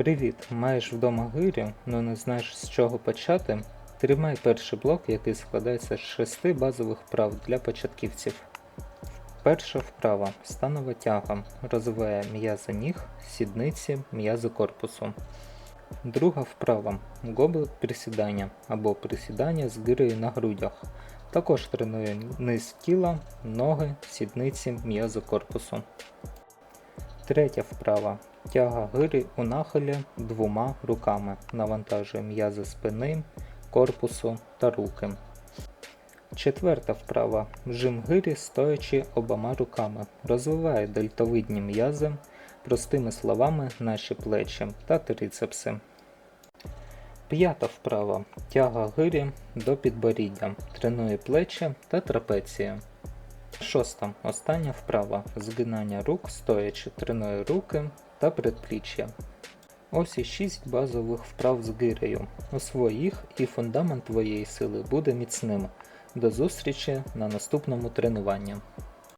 Привіт! Маєш вдома гирю, але не знаєш з чого почати? Тримай перший блок, який складається з шести базових вправ для початківців. Перша вправа станова тяга розвиває м'язи ніг, сідниці, м'язи корпусу. Друга вправа гоблик присідання або присідання з гирею на грудях. Також тренує низ тіла, ноги, сідниці, м'язи корпусу. Третя вправа. Тяга гирі у нахилі двома руками. Навантажує м'язи спини, корпусу та руки. Четверта вправа. Жим гирі стоячи обома руками. Розвиває дельтовидні м'язи, простими словами наші плечі та трицепси. П'ята вправа. Тяга гирі до підборіддя. Тренує плечі та трапецію. Шоста. Остання вправа. Згинання рук стоячи тренує руки та предпліччя. Ось і 6 базових вправ з гирею. Освої їх і фундамент твоєї сили буде міцним. До зустрічі на наступному тренуванні.